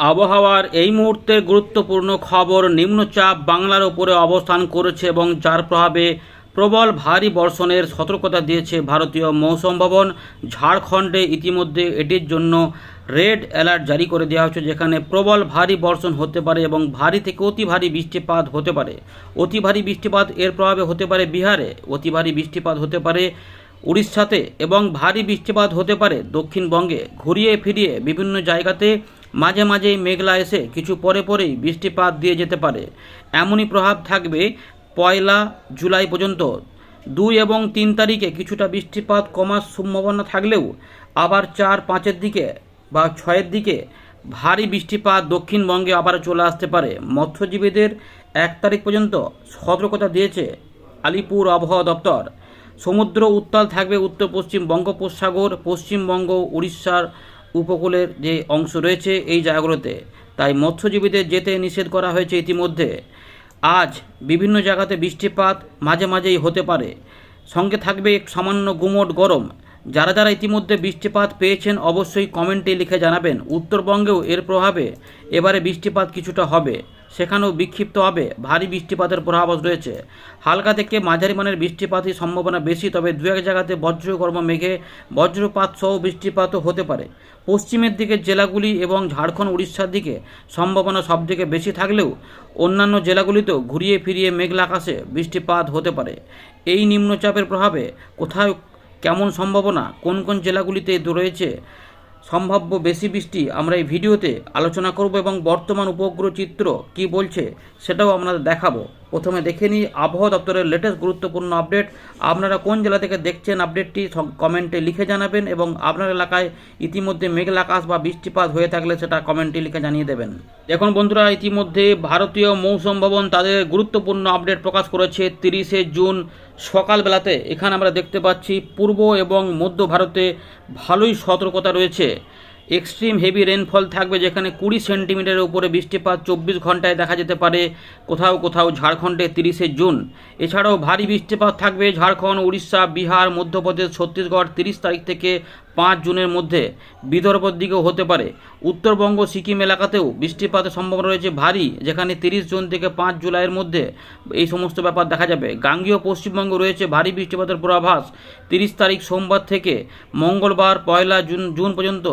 আবহাওয়ার এই মুহূর্তে গুরুত্বপূর্ণ খবর, নিম্নচাপ বাংলার ওপরে অবস্থান করেছে এবং যার প্রভাবে প্রবল ভারী বর্ষণের সতর্কতা দিয়েছে ভারতীয় মৌসুম ভবন। ঝাড়খণ্ডে ইতিমধ্যে এটির জন্য রেড অ্যালার্ট জারি করে দেওয়া হয়েছে, যেখানে প্রবল ভারী বর্ষণ হতে পারে এবং ভারী থেকে অতি ভারী বৃষ্টিপাত হতে পারে। অতি ভারী বৃষ্টিপাত এর প্রভাবে হতে পারে বিহারে, অতি ভারী বৃষ্টিপাত হতে পারে উড়িষ্যাতে এবং ভারী বৃষ্টিপাত হতে পারে দক্ষিণবঙ্গে। ঘুরিয়ে ফিরিয়ে বিভিন্ন জায়গাতে মাঝে মাঝেই মেঘলা এসে কিছু পরে পরেই বৃষ্টিপাত দিয়ে যেতে পারে। এমনই প্রভাব থাকবে পয়লা জুলাই পর্যন্ত। দুই এবং তিন তারিখে কিছুটা বৃষ্টিপাত কমার সম্ভাবনা থাকলেও আবার চার, পাঁচের দিকে বা ছয়ের দিকে ভারী বৃষ্টিপাত দক্ষিণবঙ্গে আবার চলে আসতে পারে। মৎস্যজীবীদের এক তারিখ পর্যন্ত সতর্কতা দিয়েছে আলিপুর আবহাওয়া দপ্তর। সমুদ্র উত্তাল থাকবে উত্তর পশ্চিম বঙ্গোপসাগর, পশ্চিমবঙ্গ, উড়িষ্যার উপকূলের যে অংশ রয়েছে এই জায়গাগুলোতে, তাই মৎস্যজীবীদের যেতে নিষেধ করা হয়েছে ইতিমধ্যে। আজ বিভিন্ন জায়গাতে বৃষ্টিপাত মাঝে মাঝেই হতে পারে। সঙ্গে থাকবে এক সামান্য গুমোট গরম। যারা যারা ইতিমধ্যে বৃষ্টিপাত পেয়েছেন অবশ্যই কমেন্টে লিখে জানাবেন। উত্তরবঙ্গেও এর প্রভাবে এবারে বৃষ্টিপাত কিছুটা হবে। সেখানেও বিক্ষিপ্ত হবে। ভারী বৃষ্টিপাতের প্রভাব রয়েছে। হালকা থেকে মাঝারি মানের বৃষ্টিপাতের সম্ভাবনা বেশি, তবে দু এক জায়গাতে বজ্রকর্ম মেঘে বজ্রপাত সহ বৃষ্টিপাতও হতে পারে। পশ্চিমের দিকের জেলাগুলি এবং ঝাড়খণ্ড, উড়িষ্যার দিকে সম্ভাবনা সবথেকে বেশি থাকলেও অন্যান্য জেলাগুলিতেও ঘুরিয়ে ফিরিয়ে মেঘলা আকাশে বৃষ্টিপাত হতে পারে। এই নিম্নচাপের প্রভাবে কোথায়, কেমন সম্ভাবনা, কোন কোন জেলাগুলিতে রয়েছে সম্ভাব্য বেশি বৃষ্টি আমরা এই ভিডিওতে আলোচনা করব এবং বর্তমান উপগ্রহ চিত্র কি বলছে সেটাও আমরা দেখাবো। প্রথমে দেখে নিই আবহাওয়া দপ্তরের লেটেস্ট গুরুত্বপূর্ণ আপডেট আপনারা কোন জেলা থেকে দেখছেন আপডেটটি কমেন্টে লিখে জানাবেন এবং আপনার এলাকায় ইতিমধ্যে মেঘলা আকাশ বা বৃষ্টিপাত হয়ে থাকলে সেটা কমেন্টে লিখে জানিয়ে দেবেন। দেখুন বন্ধুরা, ইতিমধ্যে ভারতীয় মৌসুম ভবন তাদের গুরুত্বপূর্ণ আপডেট প্রকাশ করেছে তিরিশে জুন সকালবেলাতে। এখানে আমরা দেখতে পাচ্ছি পূর্ব এবং মধ্য ভারতে ভালোই সতর্কতা রয়েছে। এক্সট্রিম হেভি রেনফল থাকবে যেখানে কুড়ি সেন্টিমিটারের উপরে বৃষ্টিপাত চব্বিশ ঘন্টায় দেখা যেতে পারে, কোথাও কোথাও ঝাড়খণ্ডে তিরিশে জুন। এছাড়াও ভারী বৃষ্টিপাত থাকবে ঝাড়খণ্ড, উড়িষ্যা, বিহার, মধ্যপ্রদেশ, ছত্তিশগড় তিরিশ তারিখ থেকে পাঁচ জুনের মধ্যে বিদর্ভর দিকেও হতে পারে। উত্তরবঙ্গ, সিকিম এলাকাতেও বৃষ্টিপাতের সম্ভাবনা রয়েছে ভারী, যেখানে তিরিশ জুন থেকে পাঁচ জুলাইয়ের মধ্যে এই সমস্ত ব্যাপার দেখা যাবে। গাঙ্গীয় পশ্চিমবঙ্গ রয়েছে ভারী বৃষ্টিপাতের পূর্বাভাস। তিরিশ তারিখ সোমবার থেকে মঙ্গলবার পয়লা জুন জুন পর্যন্ত,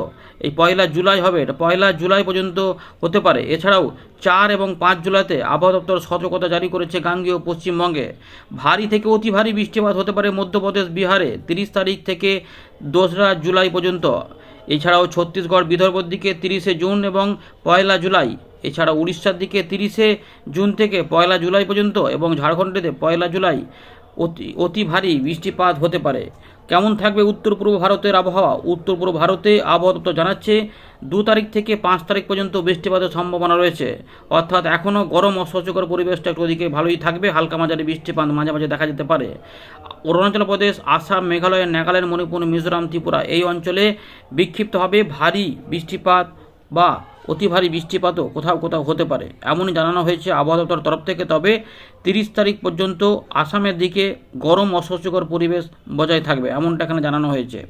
এই পয়লা জুলাই হবে, এটা পয়লা জুলাই পর্যন্ত হতে পারে। এছাড়াও চার এবং পাঁচ জুলাইতে আবহাওয়া দপ্তর সতর্কতা জারি করেছে গাঙ্গীয় পশ্চিমবঙ্গে। ভারী থেকে অতি ভারী বৃষ্টিপাত হতে পারে মধ্যপ্রদেশ, বিহারে, তিরিশ তারিখ থেকে দোসরা জুলাই পর্যন্ত। এছাড়াও ছত্তিশগড়, বিদর্ভর দিকে তিরিশে জুন এবং পয়লা জুলাই এছাড়া উড়িষ্যার দিকে তিরিশে জুন থেকে পয়লা জুলাই পর্যন্ত এবং ঝাড়খণ্ডেতে পয়লা জুলাই অতি অতি ভারী বৃষ্টিপাত হতে পারে। কেমন থাকবে উত্তর পূর্ব ভারতের আবহাওয়া? উত্তর পূর্ব ভারতে আবহাওয়া দপ্তর জানাচ্ছে, দু তারিখ থেকে পাঁচ তারিখ পর্যন্ত বৃষ্টিপাতের সম্ভাবনা রয়েছে। অর্থাৎ এখনও গরম অস্বস্তিকর পরিবেশটা একটু ওদিকে ভালোই থাকবে, হালকা মাঝারি বৃষ্টিপাত মাঝে মাঝে দেখা যেতে পারে। অরুণাচল প্রদেশ, আসাম, মেঘালয়, নাগাল্যান্ড, মণিপুর, মিজোরাম, ত্রিপুরা এই অঞ্চলে বিক্ষিপ্তভাবে ভারী বৃষ্টিপাত বা অতি ভারী বৃষ্টিপাতও কোথাও কোথাও হতে পারে। এমনই জানানো হয়েছে আবহাওয়া দপ্তর তরফ থেকে, তবে তিরিশ তারিখ পর্যন্ত আসামের দিকে গরম অস্বস্তিকর পরিবেশ বজায় থাকবে, এমনটা এখানে জানানো হয়েছে।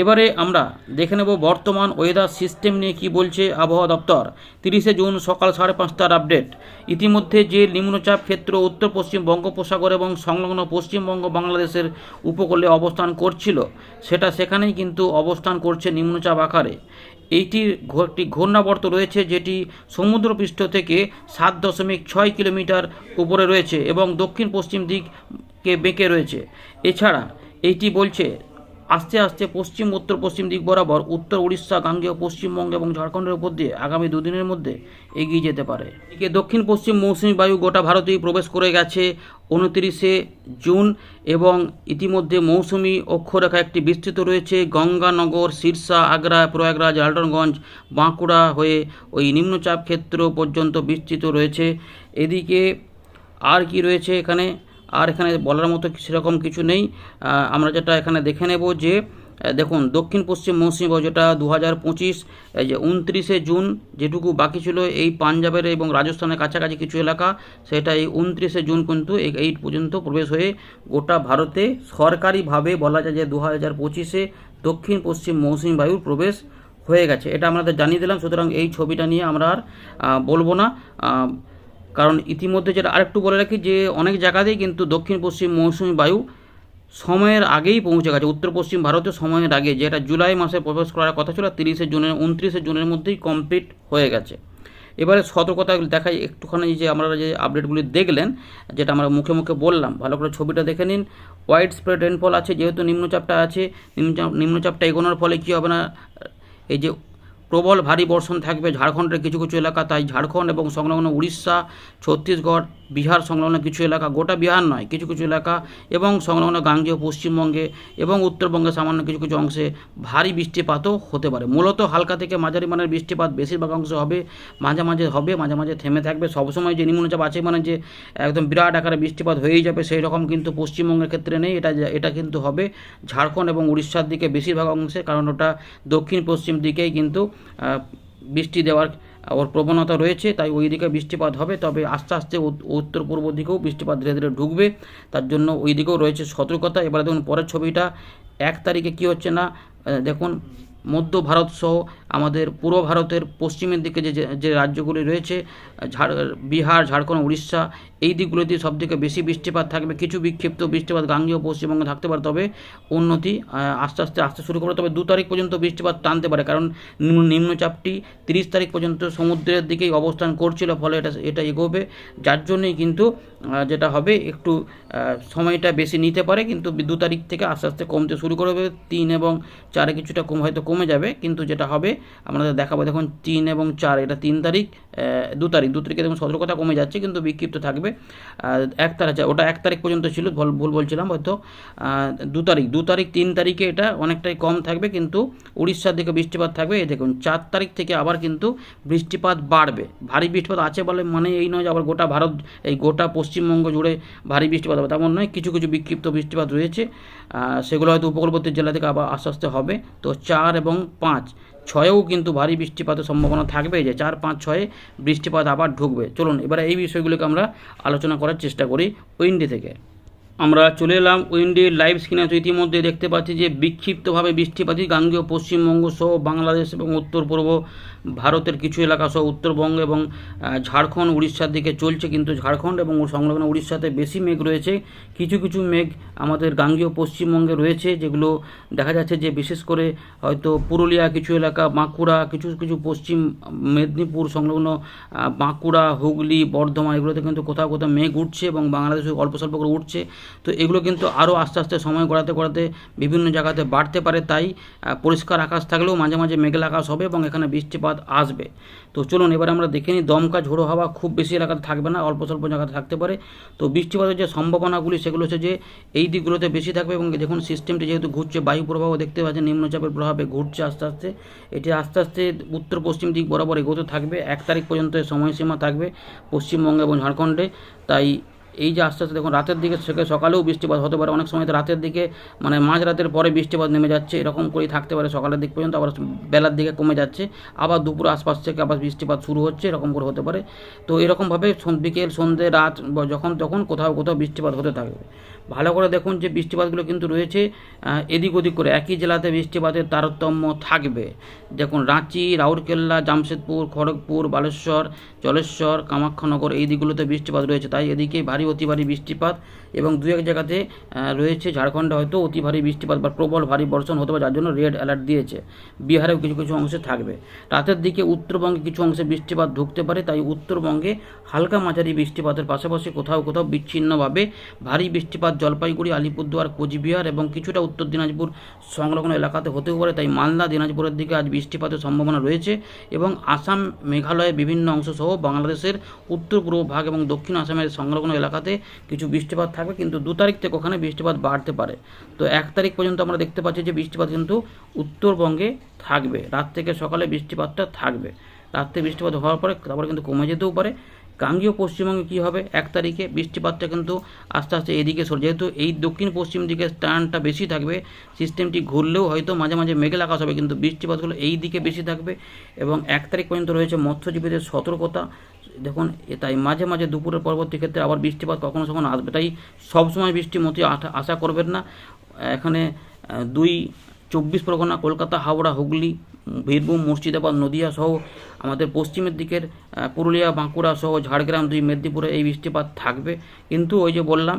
এবারে আমরা দেখে নেব বর্তমান ওয়েদার সিস্টেম নিয়ে কি বলছে আবহাওয়া দপ্তর। তিরিশে জুন সকাল সাড়ে পাঁচটার আপডেট ইতিমধ্যে যে নিম্নচাপ ক্ষেত্র উত্তর, পশ্চিম বঙ্গোপসাগর এবং সংলগ্ন পশ্চিমবঙ্গ বাংলাদেশের উপকূলে অবস্থান করছিল, সেটা সেখানেই কিন্তু অবস্থান করছে নিম্নচাপ আকারে। এইটির একটি ঘূর্ণাবর্ত রয়েছে যেটি সমুদ্রপৃষ্ঠ থেকে সাত দশমিক ছয় কিলোমিটার উপরে রয়েছে এবং দক্ষিণ পশ্চিম দিককে বেঁকে রয়েছে। এছাড়া, এইটি বলছে আস্তে আস্তে পশ্চিম, উত্তর, পশ্চিম দিক বরাবর, উত্তর উড়িষ্যা, গাঙ্গেয়, পশ্চিমবঙ্গ এবং ঝাড়খণ্ডের উপর দিয়ে আগামী দুদিনের মধ্যে এগিয়ে যেতে পারে। এদিকে দক্ষিণ পশ্চিম মৌসুমী বায়ু গোটা ভারতেই প্রবেশ করে গেছে উনতিরিশে জুন এবং ইতিমধ্যে মৌসুমি অক্ষরেখা একটি বিস্তৃত রয়েছে। গঙ্গানগর, সিরসা, আগ্রা, প্রয়াগরাজ, আলটনগঞ্জ, বাঁকুড়া হয়ে ওই নিম্নচাপ ক্ষেত্র পর্যন্ত বিস্তৃত রয়েছে। এদিকে আর কি রয়েছে এখানে? আর এখানে বলার মতো সেরকম কিছু নেই। আমরা যেটা এখানে দেখে নেব যে দেখুন, দক্ষিণ পশ্চিম মৌসুমী যেটা দু হাজার পঁচিশ যে উনত্রিশে জুন যেটুকু বাকি ছিল এই পাঞ্জাবের এবং রাজস্থানের কাছাকাছি কিছু এলাকা, সেটা এই উনত্রিশে জুন কিন্তু এই পর্যন্ত প্রবেশ হয়ে গোটা ভারতে সরকারিভাবে বলা যায় যে দু হাজার পঁচিশে দক্ষিণ পশ্চিম মৌসুমী বায়ুর প্রবেশ হয়ে গেছে। এটা আমাদের জানিয়ে দিলাম, সুতরাং এই ছবিটা নিয়ে আমরা আর বলব না। কারণ ইতিমধ্যে যেটা আরেকটু বলে রাখি যে অনেক জায়গাতেই কিন্তু দক্ষিণ পশ্চিম মৌসুমি বায়ু সময়ের আগেই পৌঁছে গেছে। উত্তর পশ্চিম ভারতে সময়ের আগে, যেটা জুলাই মাসে প্রবেশ করার কথা ছিল, তিরিশে জুনের উনত্রিশে জুনের মধ্যেই কমপ্লিট হয়ে গেছে। এবারে সতর্কতা দেখাই একটুখানি যে আমরা যে আপডেটগুলি দেখলেন, যেটা আমরা মুখে মুখে বললাম, ভালো করে ছবিটা দেখে নিন। হোয়াইট স্প্রেড রেনফল আছে, যেহেতু নিম্নচাপটা আছে, নিম্নচাপ নিম্নচাপটা এগোনোর ফলে কী হবে না, এই যে প্রবল ভারী বর্ষণ থাকবে ঝাড়খণ্ডের কিছু কিছু এলাকা তাই ঝাড়খণ্ড এবং সংলগ্ন উড়িষ্যা ছত্তিশগড় বিহার সংলগ্ন কিছু এলাকা, গোটা বিহার নয়, কিছু কিছু এলাকা এবং সংলগ্ন গাঙ্গেয়, পশ্চিমবঙ্গে এবং উত্তরবঙ্গে সামান্য কিছু কিছু অংশে ভারী বৃষ্টিপাতও হতে পারে। মূলত হালকা থেকে মাঝারি মানের বৃষ্টিপাত বেশিরভাগ অংশে হবে, মাঝে মাঝে হবে, মাঝে মাঝে থেমে থাকবে। সবসময় যে নিম্নচাপ আছে মানে যে একদম বিরাট আকারে বৃষ্টিপাত হয়েই যাবে সেই রকম কিন্তু পশ্চিমবঙ্গের ক্ষেত্রে নেই, এটা এটা কিন্তু হবে ঝাড়খণ্ড এবং উড়িষ্যার দিকে বেশিরভাগ অংশে, কারণ ওটা দক্ষিণ পশ্চিম দিকেই কিন্তু বৃষ্টি দেওয়ার ওর প্রবণতা রয়েছে, তাই ওই দিকে বৃষ্টিপাত হবে। তবে আস্তে আস্তে উত- উত্তর পূর্ব দিকেও বৃষ্টিপাত ধীরে ধীরে ঢুকবে। তার জন্য ওই দিকেও রয়েছে সতর্কতা। এবারে দেখুন, পরের ছবিটা এক তারিখে কি হচ্ছে না? দেখুন, মধ্য ভারত সহ আমাদের পূর্ব ভারতের পশ্চিমের দিকে যে- যে রাজ্যগুলি রয়েছে ঝাড়, বিহার, ঝাড়খণ্ড, উড়িষ্যা, এই দিকগুলোতে সব থেকে বেশি বৃষ্টিপাত থাকবে, কিছু বিক্ষিপ্ত বৃষ্টিপাত গাঙ্গেয় পশ্চিমবঙ্গে থাকতে পারে, তবে উন্নতি আস্তে আস্তে, আসতে শুরু করবে, তবে দু তারিখ পর্যন্ত বৃষ্টিপাত টানতে পারে, কারণ নিম্নচাপটি তিরিশ তারিখ পর্যন্ত সমুদ্রের দিকেই অবস্থান করছিল, ফলে এটা এটা এগোবে, যার জন্যই কিন্তু যেটা হবে, একটু সময়টা বেশি নিতে পারে, কিন্তু দু তারিখ থেকে আস্তে আস্তে কমতে শুরু করবে, তিন এবং চারে কিছুটা কম, হয়তো কমে যাবে, কিন্তু যেটা হবে আপনাদের দেখাবো, দেখুন, তিন এবং চার, এটা তিন তারিখ দু তারিখ, দু তারিখে দেখুন সতর্কতা কমে যাচ্ছে, কিন্তু বিক্ষিপ্ত থাকবে। এক তারিখ ওটা এক তারিখ পর্যন্ত ছিল, ভুল ভুল বলছিলাম হয়তো। দু তারিখ দু তারিখ, তিন তারিখে এটা অনেকটাই কম থাকবে, কিন্তু উড়িষ্যার দিকে বৃষ্টিপাত থাকবে। এই দেখুন, চার তারিখ থেকে আবার কিন্তু বৃষ্টিপাত বাড়বে। ভারী বৃষ্টিপাত আছে বলে মানে এই নয় যে আবার গোটা ভারত, এই গোটা পশ্চিমবঙ্গ জুড়ে ভারী বৃষ্টিপাত হবে, তেমন নয়, কিছু কিছু বিক্ষিপ্ত বৃষ্টিপাত রয়েছে। সেগুলো হয়তো উপকূলবর্তী জেলা থেকে আবার আস্তে আস্তে হবে। তো চার এবং পাঁচ ছয়েও কিন্তু ভারী বৃষ্টিপাতের সম্ভাবনা থাকবে। যে চার, পাঁচ, ছয়ে বৃষ্টিপাত আবার ঢুকবে। চলুন, এবারে এই বিষয়গুলোকে আমরা আলোচনা করার চেষ্টা করি উইন্ডি থেকে। আমরা চলে এলাম উইন্ডির লাইভ স্ক্রিনে। তো ইতিমধ্যে দেখতে পাচ্ছি যে বিক্ষিপ্তভাবে বৃষ্টিপাতই গাঙ্গেয় পশ্চিমবঙ্গ সহ বাংলাদেশ এবং উত্তর পূর্ব ভারতের কিছু এলাকা সহ উত্তরবঙ্গ এবং ঝাড়খণ্ড, উড়িষ্যার দিকে চলছে কিন্তু ঝাড়খণ্ড এবং সংলগ্ন উড়িষ্যাতে বেশি মেঘ রয়েছে। কিছু কিছু মেঘ আমাদের গাঙ্গেয় পশ্চিমবঙ্গে রয়েছে, যেগুলো দেখা যাচ্ছে যে বিশেষ করে হয়তো পুরুলিয়া কিছু এলাকা, বাঁকুড়া, কিছু কিছু পশ্চিম মেদিনীপুর, সংলগ্ন বাঁকুড়া, হুগলি, বর্ধমান, এগুলোতে কিন্তু কোথাও কোথাও মেঘ উঠছে এবং বাংলাদেশে অল্প স্বল্প করে উঠছে। তো এগুলো কিন্তু আরও আস্তে আস্তে সময় গড়াতে গড়াতে বিভিন্ন জায়গাতে বাড়তে পারে, তাই পরিষ্কার আকাশ থাকলেও মাঝে মাঝে মেঘলা আকাশ হবে এবং এখানে বৃষ্টিপাত আসবে। তো চলুন এবার আমরা দেখে নিই, দমকা ঝোড়ো হাওয়া খুব বেশি এলাকাতে থাকবে না, অল্প স্বল্প জায়গাতে থাকতে পারে। তো বৃষ্টিপাতের যে সম্ভাবনাগুলি, সেগুলো হচ্ছে যে এই দিকগুলোতে বেশি থাকবে এবং দেখুন সিস্টেমটি যেহেতু ঘুরছে, বায়ু প্রবাহ দেখতে পাচ্ছেন, নিম্নচাপের প্রভাবে ঘুরছে আস্তে আস্তে। এটি আস্তে আস্তে উত্তর পশ্চিম দিক বরাবর এগোতে থাকবে। এক তারিখ পর্যন্ত সময়সীমা থাকবে পশ্চিমবঙ্গ এবং ঝাড়খণ্ডে, তাই এই যে আস্তে আস্তে দেখুন, রাতের দিকে থেকে সকালেও বৃষ্টিপাত হতে পারে। অনেক সময় তো রাতের দিকে মানে মাঝ রাতের পরে বৃষ্টিপাত নেমে যাচ্ছে, এরকম করেই থাকতে পারে সকালের দিক পর্যন্ত, আবার বেলার দিকে কমে যাচ্ছে। আবার দুপুর আশপাশ থেকে আবার বৃষ্টিপাত শুরু হচ্ছে, এরকম করে হতে পারে। তো এরকমভাবে বিকেল সন্ধ্যে রাত যখন তখন কোথাও কোথাও বৃষ্টিপাত হতে থাকবে। ভালো করে দেখুন যে বৃষ্টিপাতগুলো কিন্তু রয়েছে এদিক ওদিক করে। একই জেলাতে বৃষ্টিপাতের তারতম্য থাকবে। দেখুন, রাঁচি, রাউরকেল্লা, জামশেদপুর, খড়গপুর, বালেশ্বর জলেশ্বর কামাখ্যানগর এই দিকগুলোতে বৃষ্টিপাত রয়েছে। তাই এদিকে ভারী, অতি ভারী বৃষ্টিপাত এবং দু এক জায়গাতে রয়েছে ঝাড়খণ্ডে হয়তো অতি ভারী বৃষ্টিপাত বা প্রবল ভারী বর্ষণ হতে পারে, যার জন্য রেড অ্যালার্ট দিয়েছে। বিহারেও কিছু কিছু অংশে থাকবে। রাতের দিকে উত্তরবঙ্গে কিছু অংশে বৃষ্টিপাত ঢুকতে পারে, তাই উত্তরবঙ্গে হালকা মাঝারি বৃষ্টিপাতের পাশাপাশি কোথাও কোথাও বিচ্ছিন্নভাবে ভারী বৃষ্টিপাত জলপাইগুড়ি, আলিপুরদুয়ার, কোচবিহার এবং কিছুটা উত্তর দিনাজপুর সংলগ্ন এলাকাতে হতেও পারে। তাই মালদা, দিনাজপুরের দিকে আজ বৃষ্টিপাতের সম্ভাবনা রয়েছে এবং আসাম মেঘালয়ের বিভিন্ন অংশ সহ বাংলাদেশের উত্তর পূর্ব ভাগ এবং দক্ষিণ আসামের সংলগ্ন এলাকাতে কিছু বৃষ্টিপাত থাকবে। কিন্তু দু তারিখ থেকে ওখানে বৃষ্টিপাত বাড়তে পারে। তো এক তারিখ পর্যন্ত আমরা দেখতে পাচ্ছি যে বৃষ্টিপাত কিন্তু উত্তরবঙ্গে থাকবে। রাত থেকে সকালে বৃষ্টিপাতটা থাকবে। রাত্রে বৃষ্টিপাত হওয়ার পরে তারপরে কিন্তু কমে যেতেও পারে। গাঙ্গীয় পশ্চিমবঙ্গে কী হবে? এক তারিখে বৃষ্টিপাতটা কিন্তু আস্তে আস্তে এদিকে সরে। যেহেতু এই দক্ষিণ পশ্চিম দিকে টানটা বেশি থাকবে সিস্টেমটি ঘুরলেও হয়তো মাঝে মাঝে মেঘলা আকাশ হবে, কিন্তু বৃষ্টিপাতগুলো এই দিকে বেশি থাকবে এবং এক তারিখ পর্যন্ত রয়েছে মৎস্যজীবীদের সতর্কতা। দেখুন তাই মাঝে মাঝে দুপুরের পরবর্তী ক্ষেত্রে আবার বৃষ্টিপাত কখনো কখনো আসবে, তাই সবসময় বৃষ্টি মতো আশা করবেন না। এখানে দুই চব্বিশ পরগনা, কলকাতা, হাওড়া, হুগলি বীরভূম, মুর্শিদাবাদ, নদিয়া সহ আমাদের পশ্চিমের দিকের পুরুলিয়া, বাঁকুড়া সহ ঝাড়গ্রাম দুই মেদিনীপুরে এই বৃষ্টিপাত থাকবে। কিন্তু ওই যে বললাম,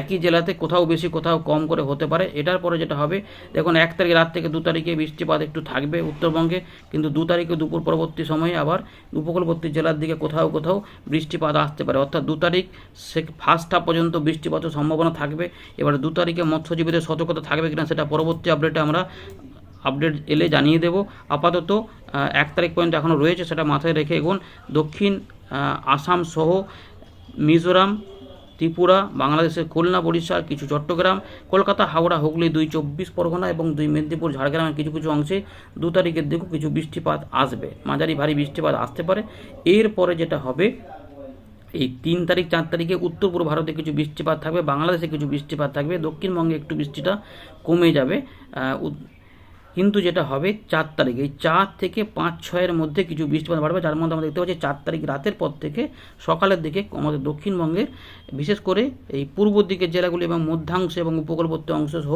একই জেলাতে কোথাও বেশি, কোথাও কম করে হতে পারে। এটার পরে যেটা হবে, দেখুন, এক তারিখ রাত থেকে দু তারিখে বৃষ্টিপাত একটু থাকবে উত্তরবঙ্গে। কিন্তু দু তারিখে দুপুর পরবর্তী সময়ে আবার উপকূলবর্তী জেলার দিকে কোথাও কোথাও বৃষ্টিপাত আসতে পারে। অর্থাৎ দু তারিখ সে ফার্স্ট হাফ পর্যন্ত বৃষ্টিপাতের সম্ভাবনা থাকবে। এবার দু তারিখে মৎস্যজীবীদের সতর্কতা থাকবে কিনা সেটা পরবর্তী আপডেটে আমরা আপডেট এলে জানিয়ে দেব। আপাতত এক তারিখ পর্যন্ত এখনও রয়েছে, সেটা মাথায় রেখে এখন দক্ষিণ আসাম সহ মিজোরাম, ত্রিপুরা, বাংলাদেশের খুলনা, বরিশাল, কিছু চট্টগ্রাম, কলকাতা, হাওড়া, হুগলি, দুই চব্বিশ পরগনা এবং দুই মেদিনীপুর, ঝাড়গ্রামের কিছু কিছু অংশে দু তারিখের দিকেও কিছু বৃষ্টিপাত আসবে। মাঝারি ভারী বৃষ্টিপাত আসতে পারে। এরপরে যেটা হবে, এই তিন তারিখ, চার তারিখে উত্তর পূর্ব ভারতে কিছু বৃষ্টিপাত থাকবে, বাংলাদেশে কিছু বৃষ্টিপাত থাকবে। দক্ষিণবঙ্গে একটু বৃষ্টিটা কমে যাবে। কিন্তু যেটা হবে চার তারিখ। এই চার থেকে পাঁচ, ছয়ের মধ্যে কিছু বৃষ্টিপাত বাড়বে, যার মধ্যে আমরা দেখতে পাচ্ছি চার তারিখ রাতের পর থেকে সকালের দিকে আমাদের দক্ষিণবঙ্গের, বিশেষ করে এই পূর্ব দিকের জেলাগুলি এবং মধ্যাংশ এবং উপকূলবর্তী অংশ সহ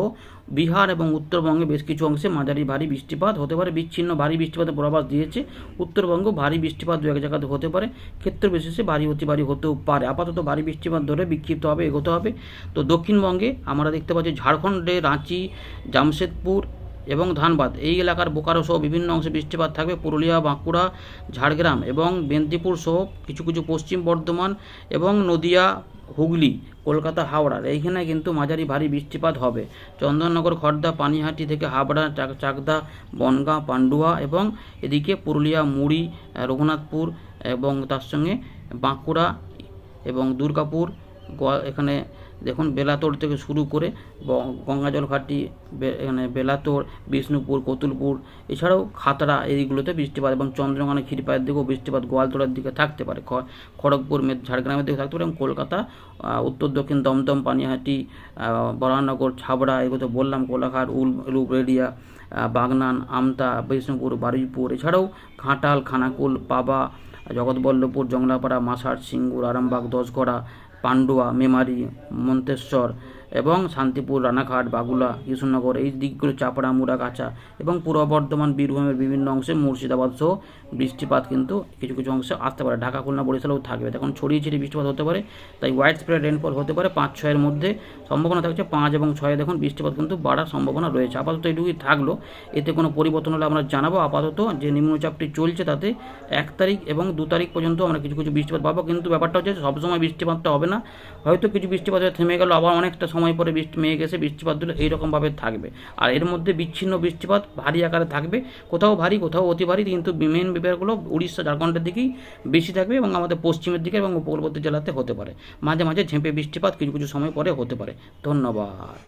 বিহার এবং উত্তরবঙ্গে বেশ কিছু অংশে মাঝারি ভারী বৃষ্টিপাত হতে পারে। বিচ্ছিন্ন ভারী বৃষ্টিপাতের পূর্বাভাস দিয়েছে উত্তরবঙ্গ। ভারী বৃষ্টিপাত দু এক জায়গাতে হতে পারে। ক্ষেত্র বিশেষে ভারী অতি ভারী হতেও পারে। আপাতত ভারী বৃষ্টিপাত ধরে বিক্ষিপ্তভাবে এগোতে হবে। তো দক্ষিণবঙ্গে আমরা দেখতে পাচ্ছি ঝাড়খণ্ডে, রাঁচি, জামশেদপুর এবং ধানবাদ। এই এলাকার বোকারো সহ বিভিন্ন অংশে বৃষ্টিপাত থাকবে পুরুলিয়া, বাঁকুড়া, ঝাড়গ্রাম এবং মেদিনীপুর সহ কিছু কিছু পশ্চিম বর্ধমান এবং নদিয়া, হুগলি, কলকাতা হাওড়ার এইখানে কিন্তু মাঝারি ভারী বৃষ্টিপাত হবে। চন্দননগর, খর্দা, পানিহাটি থেকে হাবড়া চাকদা, বনগাঁ, পান্ডুয়া এবং এদিকে পুরুলিয়া, মুড়ি রঘুনাথপুর এবং তার সঙ্গে বাঁকুড়া এবং দুর্গাপুর এখানে দেখুন বেলাতোড় থেকে শুরু করে গঙ্গাজল ঘাটি এখানে বেলাতোড় বিষ্ণুপুর কতুলপুর এছাড়াও খাতড়া এইগুলোতে বৃষ্টিপাত এবং চন্দ্রকোনা ক্ষীরপায়ের দিকেও বৃষ্টিপাত গোয়ালতোড়ার দিকে থাকতে পারে। খড়গপুর ঝাড়গ্রামের দিকে থাকতে পারে এবং কলকাতা উত্তর দক্ষিণ দমদম পানিহাটি বরানগর ছাবড়া এগুলো তো বললাম কোলাঘাট উল আহ, বাগনান আমতা বিষ্ণুপুর বারুইপুর এছাড়াও ঘাটাল খানাকুল পাবা জগৎবল্লভপুর জংলাপাড়া মাসার সিঙ্গুর আরামবাগ দশগড়া পান্ডুয়া, মেমারি, মন্তেশ্বর এবং শান্তিপুর, রানাঘাট, বাগুলা কৃষ্ণনগর এই দিকগুলো চাপড়া মুড়াগাছা এবং পূর্ব বর্ধমান বীরভূমের বিভিন্ন অংশে মুর্শিদাবাদ সহ বৃষ্টিপাত কিন্তু কিছু কিছু অংশে আসতে পারে। ঢাকা, খুলনা, বরিশালেও থাকবে। তখন ছড়িয়ে ছিটিয়ে বৃষ্টিপাত হতে পারে, তাই হোয়াইট স্প্রেড রেনফল হতে পারে পাঁচ, ছয়ের মধ্যে। সম্ভাবনা থাকছে পাঁচ এবং ছয়ে দেখুন বৃষ্টিপাত কিন্তু বাড়ার সম্ভাবনা রয়েছে। আপাতত এইটুকুই থাকল। এতে কোনো পরিবর্তন হলে আমরা জানাব। আপাতত যে নিম্নচাপটি চলছে তাতে এক তারিখ এবং দু তারিখ পর্যন্ত আমরা কিছু কিছু বৃষ্টিপাত পাবো। কিন্তু ব্যাপারটা হচ্ছে সবসময় বৃষ্টিপাতটা হবে না। হয়তো কিছু বৃষ্টিপাত থেমে গেল, আবার অনেকটা সময় পরে বৃষ্টি মেয়ে গেছে বৃষ্টিপাত দিল, এইরকমভাবে থাকবে। আর এর মধ্যে বিচ্ছিন্ন বৃষ্টিপাত ভারী আকারে থাকবে, কোথাও ভারী, কোথাও অতি ভারী, কিন্তু মেন ব্যাপারগুলো উড়িষ্যা, ঝাড়খণ্ডের দিকেই বেশি থাকবে এবং আমাদের পশ্চিমের দিকে এবং উপকূলবর্তী জেলাতে হতে পারে। মাঝে মাঝে ঝেঁপে বৃষ্টিপাত কিছু কিছু সময় পরে হতে পারে। ধন্যবাদ।